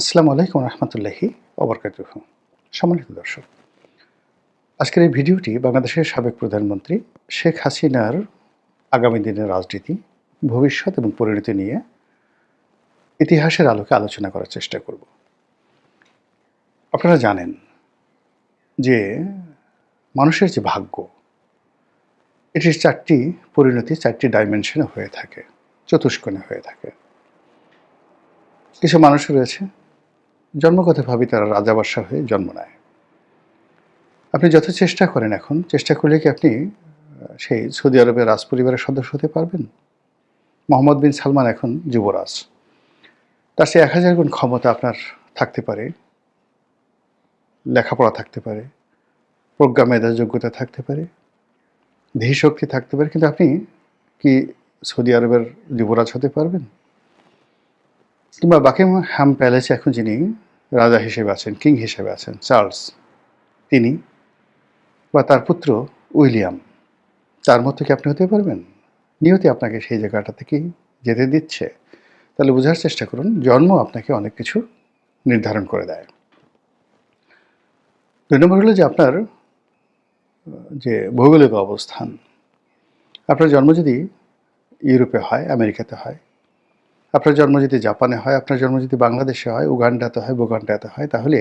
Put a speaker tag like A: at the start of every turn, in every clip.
A: আসসালামু আলাইকুম রহমতুল্লাহি ওবরকাতুহ। সম্মানিত দর্শক, আজকের এই ভিডিওটি বাংলাদেশের সাবেক প্রধানমন্ত্রী শেখ হাসিনার আগামী দিনের রাজনীতি, ভবিষ্যৎ এবং পরিণতি নিয়ে ইতিহাসের আলোকে আলোচনা করার চেষ্টা করব। আপনারা জানেন যে মানুষের যে ভাগ্য, এটির চারটি পরিণতি, চারটি ডাইমেনশনে হয়ে থাকে, চতুষ্কোণে হয়ে থাকে। কিছু মানুষ রয়েছে জন্মগতভাবেই তারা রাজা বাদশাহ হয়ে জন্ম নেয়। আপনি যত চেষ্টা করেন এখন, চেষ্টা করলে কি আপনি সেই সৌদি আরবের রাজ পরিবারের সদস্য হতে পারবেন? মোহাম্মদ বিন সালমান এখন যুবরাজ। তার সে এক হাজার গুণ ক্ষমতা আপনার থাকতে পারে, লেখাপড়া থাকতে পারে, প্রজ্ঞা, মেধা, যোগ্যতা থাকতে পারে ধীশক্তি থাকতে পারে, কিন্তু আপনি কি সৌদি আরবের যুবরাজ হতে পারবেন? কিংবা বাকিম হ্যাম প্যালেসে এখন যিনি রাজা হিসেবে আছেন কিং হিসেবে আছেন, চার্লস। তিনি বা তার পুত্র উইলিয়াম, তার মতো কি আপনি হতে পারবেন? নিয়তি আপনাকে সেই জায়গাটা থেকেই যেতে দিচ্ছে। তাহলে বোঝার চেষ্টা করুন, জন্ম আপনাকে অনেক কিছু নির্ধারণ করে দেয়। দুই নম্বর হলো যে আপনার, যে ভৌগোলিক অবস্থান। আপনার জন্ম যদি ইউরোপে হয়, আমেরিকাতে হয় আপনার জন্ম যদি জাপানে হয়, আপনার জন্ম যদি বাংলাদেশে হয়, উগান্ডাতে হয় বুগান্ডাতে হয়, তাহলে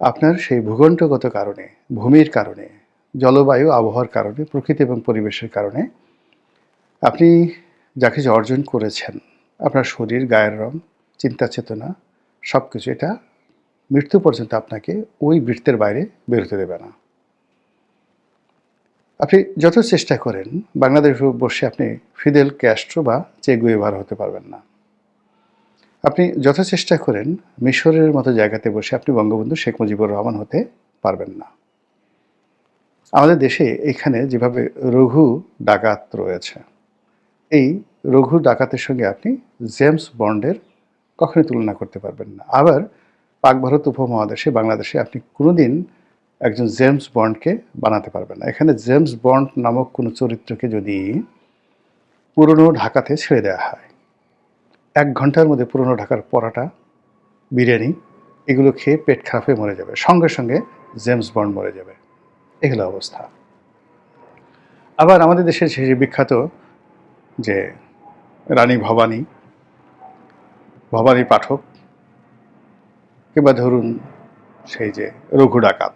A: আপনার সেই ভূগণ্ডগত কারণে, ভূমির কারণে, জলবায়ু, আবহাওয়ার কারণে, প্রকৃতি এবং পরিবেশের কারণে আপনি যা কিছু অর্জন করেছেন, আপনার শরীর, গায়ের রং, চিন্তা চেতনা সব কিছু এটা মৃত্যু পর্যন্ত আপনাকে ওই বৃত্তের বাইরে বেরোতে দেবে না। আপনি যত চেষ্টা করেন, বাংলাদেশ বসে আপনি ফিদেল ক্যাস্ট্রো বা চেগুয়েভার হতে পারবেন না। আপনি যত চেষ্টা করেন, মিশরের মতো জায়গাতে বসে আপনি বঙ্গবন্ধু শেখ মুজিবুর রহমান হতে পারবেন না। আমাদের দেশে এখানে যেভাবে রঘু ডাকাত রয়েছে, এই রঘু ডাকাতের সঙ্গে আপনি জেমস বন্ডের কখনোই তুলনা করতে পারবেন না। আবার পাক ভারত উপমহাদেশে, বাংলাদেশে আপনি কোনোদিন একজন জেমস বন্ডকে বানাতে পারবে না। এখানে জেমস বন্ড নামক কোনো চরিত্রকে যদি পুরনো ঢাকাতে ছেড়ে দেওয়া হয়, এক ঘণ্টার মধ্যে পুরনো ঢাকার পরাটা, বিরিয়ানি, এগুলো খেয়ে পেট খারাপ হয়ে মরে যাবে। সঙ্গে সঙ্গে জেমস বন্ড মরে যাবে। এগুলো অবস্থা। আবার আমাদের দেশের সেই বিখ্যাত যে রানী ভবানী ভবানী পাঠক, কিংবা ধরুন সেই যে রঘু ডাকাত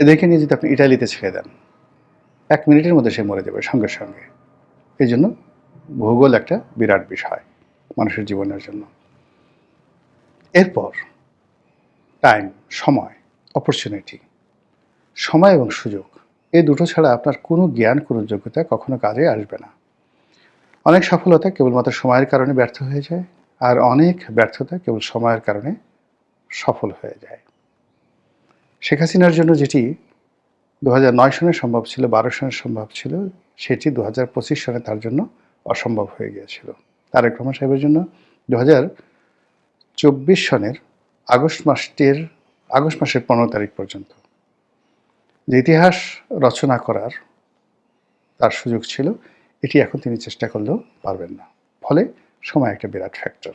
A: এদেরকে নিয়ে যদি আপনি ইটালিতে ছেড়ে দেন, এক মিনিটের মধ্যে সে মরে যাবে সঙ্গে সঙ্গে। এই জন্য ভূগোল একটা বিরাট বিষয় মানুষের জীবনের জন্য। এরপর টাইম, সময়, অপরচুনিটি। সময় এবং সুযোগ, এই দুটো ছাড়া আপনার কোনো জ্ঞান, কোনো যোগ্যতা কখনো কাজে আসবে না। অনেক সফলতা কেবলমাত্র সময়ের কারণে ব্যর্থ হয়ে যায়, আর অনেক ব্যর্থতা কেবল সময়ের কারণে সফল হয়ে যায়। শেখ হাসিনার জন্য যেটি দু নয় সনে সম্ভব ছিল, বারো সনে সম্ভব ছিল, সেটি দু হাজার পঁচিশ সনে তার জন্য অসম্ভব হয়ে গিয়েছিল। তারেক রহমান সাহেবের জন্য দু হাজার চব্বিশ সনের আগস্ট মাসটির, আগস্ট মাসের পনেরো তারিখ পর্যন্ত। যে ইতিহাস রচনা করার তার সুযোগ ছিল, এটি এখন তিনি চেষ্টা করলেও পারবেন না। ফলে সময় একটা বিরাট ফ্যাক্টর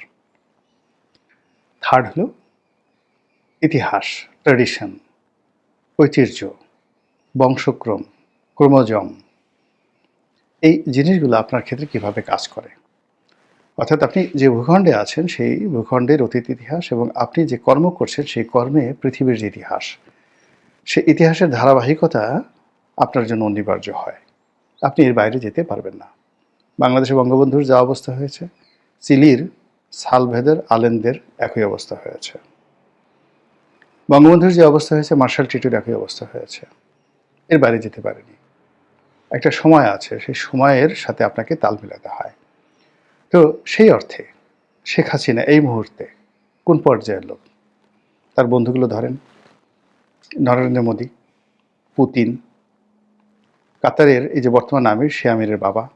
A: থার্ড হলো ইতিহাস ট্র্যাডিশন ঐতিহ্য, বংশক্রম, ক্রোমোজম, এই জিনিসগুলো আপনার ক্ষেত্রে কীভাবে কাজ করে? অর্থাৎ আপনি যে ভূখণ্ডে আছেন, সেই ভূখণ্ডের অতীত ইতিহাস এবং আপনি যে কর্ম করছেন, সেই কর্মে পৃথিবীর যে ইতিহাস, সেই ইতিহাসের ধারাবাহিকতা আপনার জন্য অনিবার্য হয়। আপনি এর বাইরে যেতে পারবেন না। বাংলাদেশে বঙ্গবন্ধুর যা অবস্থা হয়েছে চিলির সালভেদের আলেনদের একই অবস্থা হয়েছে। বঙ্গবন্ধুর যে অবস্থা হয়েছে, মার্শাল টিটুর একই অবস্থা হয়েছে। এর বাইরে যেতে পারেনি। একটা সময় আছে, সেই সময়ের সাথে আপনাকে তাল মিলাতে হয়। তো সেই অর্থে শেখ হাসিনা এই মুহূর্তে কোন পর্যায়ের লোক? তার বন্ধুগুলো ধরেন, নরেন্দ্র মোদী, পুতিন, কাতারের এই যে বর্তমান আমির, সে আমিরের বাবা,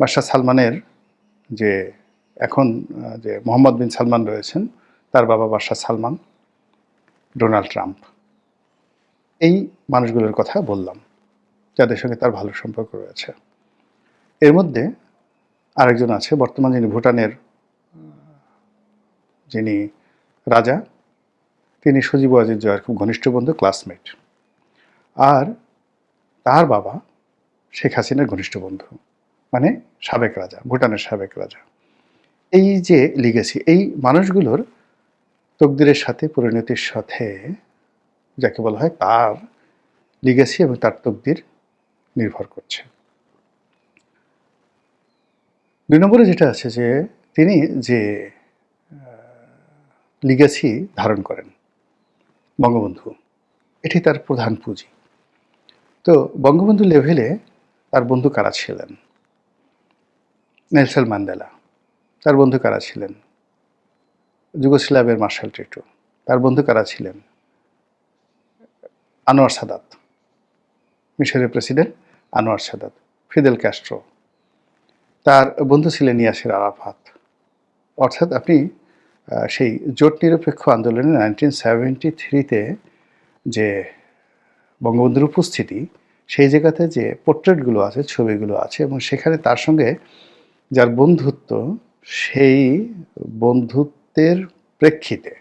A: বাদশাহ সালমানের যে এখন যে মোহাম্মদ বিন সালমান রয়েছেন, তার বাবা বাদশাহ সালমান। Donald Trump. এই মানুষগুলোর কথা বললাম, যাদের সঙ্গে তার ভালো সম্পর্ক রয়েছে। এর মধ্যে আরেকজন আছে, বর্তমান যিনি ভুটানের, যিনি রাজা, তিনি সজীব ওয়াজিদ জয়ের খুব ঘনিষ্ঠ বন্ধু, ক্লাসমেট। আর তার বাবা শেখ হাসিনার ঘনিষ্ঠ বন্ধু মানে সাবেক রাজা, ভুটানের সাবেক রাজা। এই যে লিগেসি এই মানুষগুলোর তকদিরের সাথে পরিণতির সাথে যাকে বলা হয় তার লিগেসি এবং তার তকদির নির্ভর করছে। দুই নম্বরে যেটা আছে যে তিনি যে লিগেসি ধারণ করেন, বঙ্গবন্ধু, এটি তার প্রধান পুঁজি। তো বঙ্গবন্ধু লেভেলে তার বন্ধু কারা ছিলেন? নেলসেল ম্যান্ডেলা, তার বন্ধু কারা ছিলেন? যুগোস্লাভের মার্শাল টিটু তার বন্ধু কারা ছিলেন? Anwar Sadat. মিশরের president Anwar Sadat. Fidel Castro. তার বন্ধু ছিলেন ইয়াসির আরাফাত। অর্থাৎ আপনি সেই জোট নিরপেক্ষ আন্দোলনে নাইনটিন সেভেন্টি থ্রিতে যে বঙ্গবন্ধুর উপস্থিতি, সেই জায়গাতে যে পোর্ট্রেটগুলো আছে, ছবিগুলো আছে এবং সেখানে তার সঙ্গে যার বন্ধুত্ব, সেই বন্ধুত্বের প্রেক্ষিতে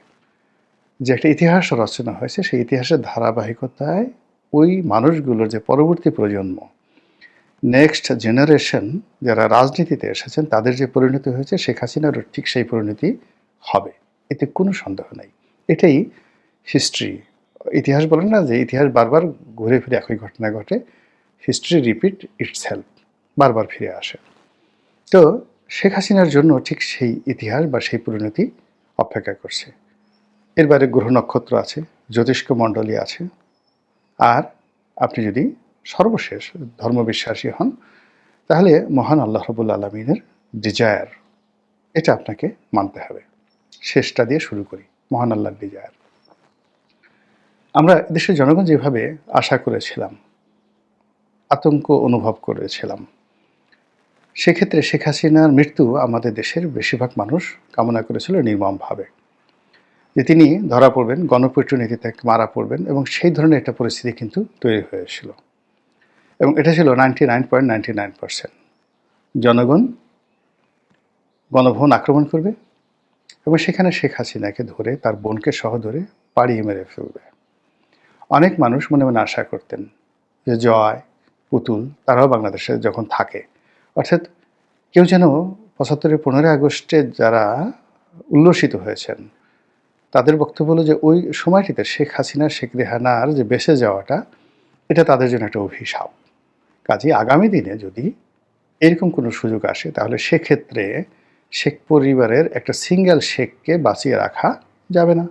A: যে একটা ইতিহাস রচনা হয়েছে, সেই ইতিহাসের ধারাবাহিকতায় ওই মানুষগুলোর যে পরবর্তী প্রজন্ম নেক্সট জেনারেশন যারা রাজনীতিতে এসেছেন, তাদের যে পরিণতি হয়েছে, শেখ হাসিনারও ঠিক সেই পরিণতি হবে। এতে কোনো সন্দেহ নাই। এটাই হিস্ট্রি ইতিহাস বলেন না যে, ইতিহাস বারবার ঘুরে ফিরে একই ঘটনা ঘটে। হিস্ট্রি রিপিট ইটস হেল্প বারবার ফিরে আসে। তো শেখ হাসিনার জন্য ঠিক সেই ইতিহাস বা সেই পরিণতি অপেক্ষা করছে। এর বাইরে গ্রহ নক্ষত্র আছে, জ্যোতিষ্ক মণ্ডলী আছে। আর আপনি যদি সর্বশেষ ধর্মবিশ্বাসী হন, তাহলে মহান আল্লাহ রবুল আলমিনের ডিজায়ার এটা আপনাকে মানতে হবে। শেষটা দিয়ে শুরু করি, মহান আল্লাহর ডিজায়ার আমরা দেশের জনগণ যেভাবে আশা করেছিলাম, আতঙ্ক অনুভব করেছিলাম সেক্ষেত্রে শেখ হাসিনার মৃত্যু আমাদের দেশের বেশিরভাগ মানুষ কামনা করেছিল নির্মমভাবে। যে তিনি ধরা পড়বেন গণপিটুনিতে মারা পড়বেন এবং সেই ধরনের একটা পরিস্থিতি কিন্তু তৈরি হয়েছিল। এবং এটা ছিল ninety nine point ninety nine percent. জনগণ গণভবন আক্রমণ করবে এবং সেখানে শেখ হাসিনাকে ধরে, তার বোনকে সহ ধরে পাড়িয়ে মেরে ফেলবে। অনেক মানুষ মনে মনে আশা করতেন যে জয়, পুতুল, তারাও বাংলাদেশে যখন থাকে অর্থাৎ কেউ যেন পঁচাত্তরের পনেরোই আগস্টে যারা উল্লসিত হয়েছেন, তাদের বক্তব্য হলো যে ওই সময়টিতে শেখ হাসিনা শেখ রেহানার যে বেঁচে যাওয়াটা, এটা তাদের জন্য একটা অভিশাপ। কাজে আগামী দিনে যদি এরকম কোনো সুযোগ আসে, তাহলে সেক্ষেত্রে শেখ পরিবারের একটা সিঙ্গেল শেখকে বাঁচিয়ে রাখা যাবে না।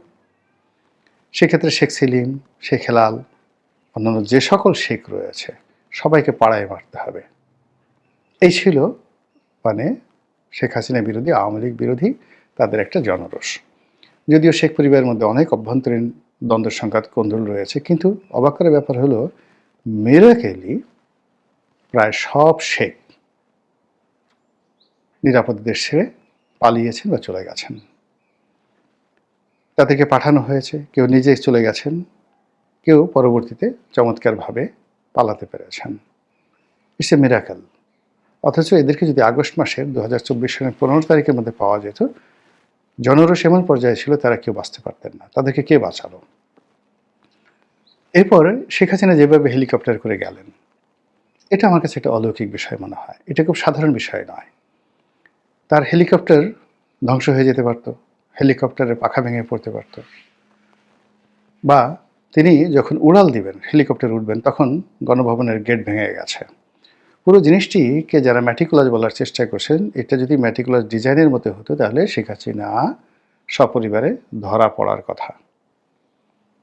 A: সেক্ষেত্রে শেখ সেলিম, শেখ হেলাল, অন্যান্য যে সকল শেখ রয়েছে, সবাইকে পাড়ায় মারতে হবে। এই ছিল মানে শেখ হাসিনা বিরোধী, আওয়ামী লীগ বিরোধী তাদের একটা জনরোষ। যদিও শেখ পরিবারের মধ্যে অনেক অভ্যন্তরীণ দ্বন্দ্ব, সংঘাত, কোন্দল রয়েছে, কিন্তু অবাক করার ব্যাপার হলো মেরাকেলি প্রায় সব শেখ নিরাপদ দেশ ছেড়ে পালিয়েছেন বা চলে গেছেন। তাদেরকে পাঠানো হয়েছে, কেউ নিজে চলে গেছেন, কেউ পরবর্তীতে চমৎকারভাবে পালাতে পেরেছেন। ইটস এ মিরাকেল অথচ এদেরকে যদি আগস্ট মাসের দু হাজার চব্বিশ সালের পনেরো তারিখের মধ্যে পাওয়া যেত জনরস এমন পর্যায়ে ছিল তারা কেউ বাঁচতে পারতেন না। তাদেরকে কে বাঁচালো? এরপর শেখ হাসিনা যেভাবে হেলিকপ্টার করে গেলেন, এটা আমার কাছে একটা অলৌকিক বিষয় মনে হয়। এটা খুব সাধারণ বিষয় নয়। তার হেলিকপ্টার ধ্বংস হয়ে যেতে পারতো, হেলিকপ্টারের পাখা ভেঙে পড়তে পারতো। বা তিনি যখন উড়াল দিবেন, হেলিকপ্টার উঠবেন, তখন গণভবনের গেট ভেঙে গেছে। পুরো জিনিসটিকে যারা ম্যাটিকুলাস বলার চেষ্টা করছেন, এটা যদি ম্যাটিকুলাস ডিজাইনের মতো হতো, তাহলে শেখ হাসিনা সপরিবারে ধরা পড়ার কথা।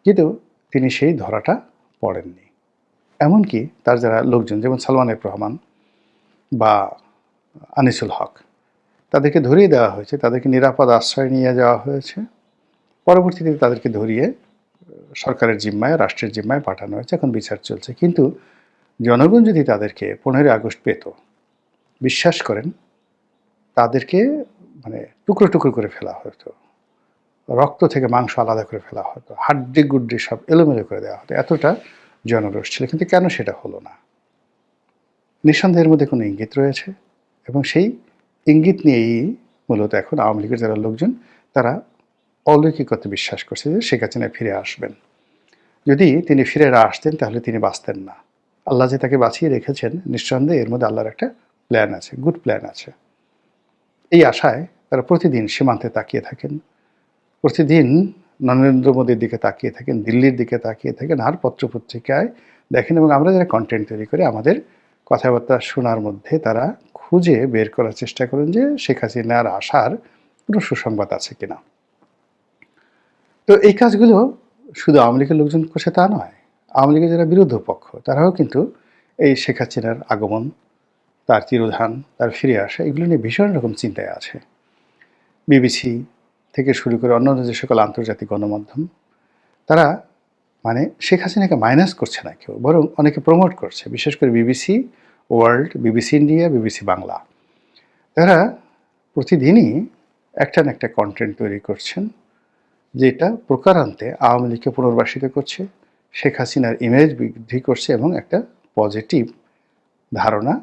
A: কিন্তু তিনি সেই ধরাটা পড়েননি। এমনকি তার যারা লোকজন, যেমন সালমান এফ রহমান বা আনিসুল হক, তাদেরকে ধরিয়ে দেওয়া হয়েছে, তাদেরকে নিরাপদ আশ্রয় নিয়ে যাওয়া হয়েছে। পরবর্তীতে তাদেরকে ধরিয়ে সরকারের জিম্মায়, রাষ্ট্রের জিম্মায় পাঠানো হয়েছে, এখন বিচার চলছে। কিন্তু জনগণ যদি তাদেরকে পনেরোই আগস্ট পেত, বিশ্বাস করেন, তাদেরকে মানে টুকরো টুকরো করে ফেলা হতো। রক্ত থেকে মাংস আলাদা করে ফেলা হতো। হাড্ডি গুড্ডি সব এলোমেলো করে দেওয়া হতো। এতটা জনরোষ ছিল। কিন্তু কেন সেটা হলো না? নিঃসন্দেহের মধ্যে কোনো ইঙ্গিত রয়েছে এবং সেই ইঙ্গিত নিয়েই মূলত এখন আওয়ামী লীগের যারা লোকজন, তারা অলৌকিকতে বিশ্বাস করছে যে শেখ হাসিনা ফিরে আসবেন। যদি তিনি ফিরে আসতেন, তাহলে তিনি বাঁচতেন না। আল্লাহ যে তাকে বাঁচিয়ে রেখেছেন, নিঃসন্দেহে এর মধ্যে আল্লাহর একটা প্ল্যান আছে গুড প্ল্যান আছে। এই আশায় তারা প্রতিদিন সীমান্তে তাকিয়ে থাকেন। প্রতিদিন নরেন্দ্র মোদীর দিকে তাকিয়ে থাকেন, দিল্লির দিকে তাকিয়ে থাকেন, আর পত্রপত্রিকায় দেখেন এবং আমরা যারা কন্টেন্ট তৈরি করি, আমাদের কথাবার্তা শোনার মধ্যে তারা খুঁজে বের করার চেষ্টা করেন যে শেখ হাসিনার আসার কোনো সুসংবাদ আছে কিনা। তো এই কাজগুলো শুধু আওয়ামী লীগের লোকজন করছে তা নয় আওয়ামী লীগের যারা বিরোধী পক্ষ, তারাও কিন্তু এই শেখ হাসিনার আগমন, তার তিরোধান, তার ফিরে আসা, এগুলো নিয়ে ভীষণ রকম চিন্তায় আছে। বিবিসি থেকে শুরু করে অন্যান্য যে সকল আন্তর্জাতিক গণমাধ্যম, তারা মানে শেখ হাসিনাকে মাইনাস করছে না কেউ, বরং অনেকে প্রমোট করছে। বিশেষ করে BBC World, BBC India, BBC Bangla. তারা প্রতিদিনই একটা না একটা কন্টেন্ট তৈরি করছেন, যেটা প্রকারান্তে আওয়ামী লীগকে পুনর্বাসিত করছে। শেখ হাসিনার ইমেজ বৃদ্ধি করছে এবং একটা পজিটিভ ধারণা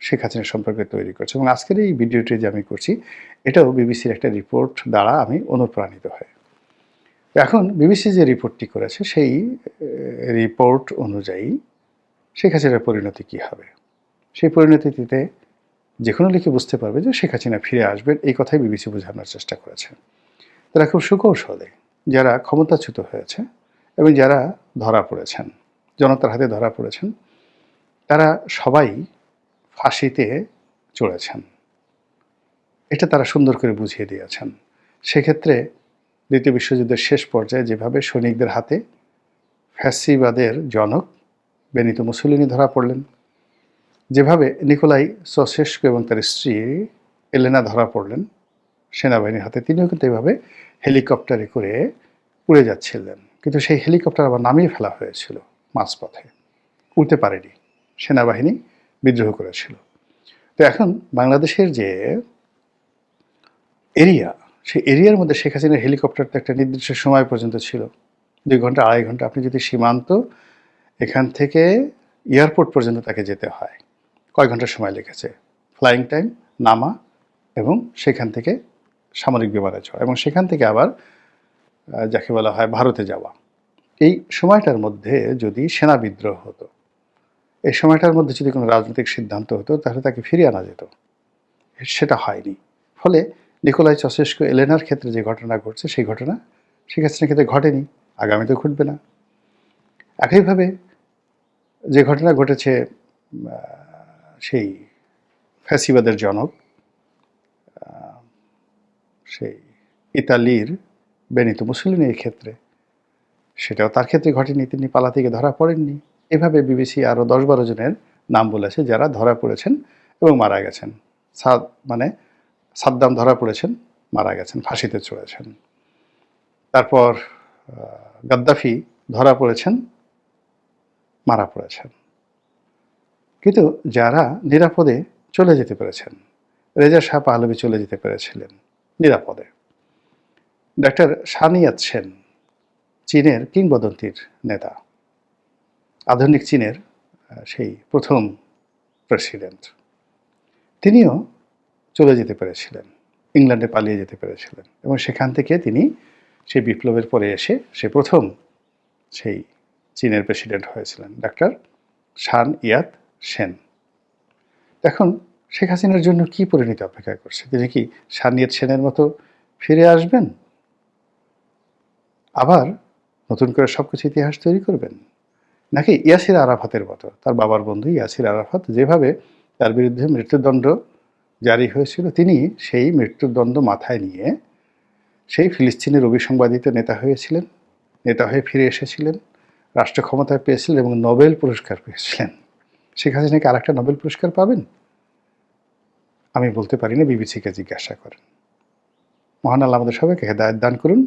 A: শেখ হাসিনা সম্পর্কে তৈরি করছে। এবং আজকের এই ভিডিওটি যে আমি করছি, এটাও বিবিসির একটা রিপোর্ট দ্বারা আমি অনুপ্রাণিত হই। এখন বিবিসি যে রিপোর্টটি করেছে, সেই রিপোর্ট অনুযায়ী শেখ হাসিনার পরিণতি কী হবে? সেই পরিণতিতে যে কোনো লিখে বুঝতে পারবে যে শেখ হাসিনা ফিরে আসবেন, এই কথাই বিবিসি বোঝানোর চেষ্টা করেছে। তারা খুব সুকৌশলে, যারা ক্ষমতাচ্যুত হয়েছে এবং যারা ধরা পড়েছেন, জনতার হাতে ধরা পড়েছেন, তারা সবাই ফাঁসিতে চড়েছেন। এটা তারা সুন্দর করে বুঝিয়ে দিয়েছেন। সেক্ষেত্রে দ্বিতীয় বিশ্বযুদ্ধের শেষ পর্যায়ে যেভাবে সৈনিকদের হাতে ফ্যাসিবাদের জনক বেনিতো মুসলিনি ধরা পড়লেন, যেভাবে নিকোলাই সসেস্কো এবং তার স্ত্রী এলেনা ধরা পড়লেন, সেনাবাহিনীর হাতে তিনিও কিন্তু এভাবে হেলিকপ্টারে করে উড়ে যাচ্ছিলেন। কিন্তু সেই হেলিকপ্টার আবার নামিয়ে ফেলা হয়েছিল মাঝপথে। উঠতে পারেনি। সেনাবাহিনী বিদ্রোহ করেছিল। তো এখন বাংলাদেশের যে এরিয়া, সেই এরিয়ার মধ্যে শেখ হাসিনার হেলিকপ্টারটা একটা নির্দিষ্ট সময় পর্যন্ত ছিল। দুই ঘণ্টা, আড়াই ঘণ্টা আপনি যদি সীমান্ত এখান থেকে এয়ারপোর্ট পর্যন্ত তাকে যেতে হয়। কয় ঘণ্টা সময় লেগেছে? ফ্লাইং টাইম, নামা এবং সেখান থেকে সামরিক বিমানে চড়া এবং সেখান থেকে আবার যাকে বলা হয় ভারতে যাওয়া। এই সময়টার মধ্যে যদি সেনা বিদ্রোহ হতো, এই সময়টার মধ্যে যদি কোনো রাজনৈতিক সিদ্ধান্ত হতো, তাহলে তাকে ফিরিয়ে আনা যেত। সেটা হয়নি। ফলে নিকোলাই চসেস্কো এলেনার ক্ষেত্রে যে ঘটনা ঘটছে, সেই ঘটনা শেখ ক্ষেত্রে ঘটেনি আগামীতে ঘটবে না। একইভাবে যে ঘটনা ঘটেছে সেই ফ্যাসিবাদের জনক সেই ইতালির বেনিতো মুসলিনের ক্ষেত্রে। সেটাও তার ক্ষেত্রে ঘটেনি, তিনি পালা থেকে ধরা পড়েননি। এভাবে বিবিসি আরও দশ বারো জনের নাম বলেছে যারা ধরা পড়েছেন এবং মারা গেছেন। সাদ মানে সাদ্দাম ধরা পড়েছেন, মারা গেছেন, ফাঁসিতে চড়েছেন। তারপর গাদ্দাফি ধরা পড়েছেন, মারা পড়েছেন। কিন্তু যারা নিরাপদে চলে যেতে পেরেছেন, রেজা শাহ পাহলবি চলে যেতে পেরেছিলেন, নিরাপদে। ডাক্তার সানিয়াত সেন, চীনের কিংবদন্তির নেতা। আধুনিক চীনের সেই প্রথম প্রেসিডেন্ট। তিনিও চলে যেতে পেরেছিলেন, ইংল্যান্ডে পালিয়ে যেতে পেরেছিলেন এবং সেখান থেকে তিনি সেই বিপ্লবের পরে এসে সে প্রথম সেই চীনের প্রেসিডেন্ট হয়েছিলেন, ডাক্তার শান ইয়াত সেন। এখন শেখ হাসিনার জন্য কি পরিণতি অপেক্ষা করছে? তিনি কি শানিয়াত সেনের মতো ফিরে আসবেন? আবার নতুন করে সব কিছু ইতিহাস তৈরি করবেন? নাকি ইয়াসির আরাফাতের মতো? তার বাবার বন্ধু ইয়াসির আরাফাত যেভাবে তার বিরুদ্ধে মৃত্যুদণ্ড জারি হয়েছিল, তিনি সেই মৃত্যুদণ্ড মাথায় নিয়ে সেই ফিলিস্তিনের অভিসংবাদিত নেতা হয়েছিলেন, নেতা হয়ে ফিরে এসেছিলেন, রাষ্ট্র ক্ষমতায় পেয়েছিলেন এবং নোবেল পুরস্কার পেয়েছিলেন। শেখ হাসিনা কি আরেকটা নোবেল পুরস্কার পাবেন? আমি বলতে পারি না, বিবিসিকে জিজ্ঞাসা করেন। মহান আল্লাহ আমাদের সবাইকে হেদায়ত দান করুন।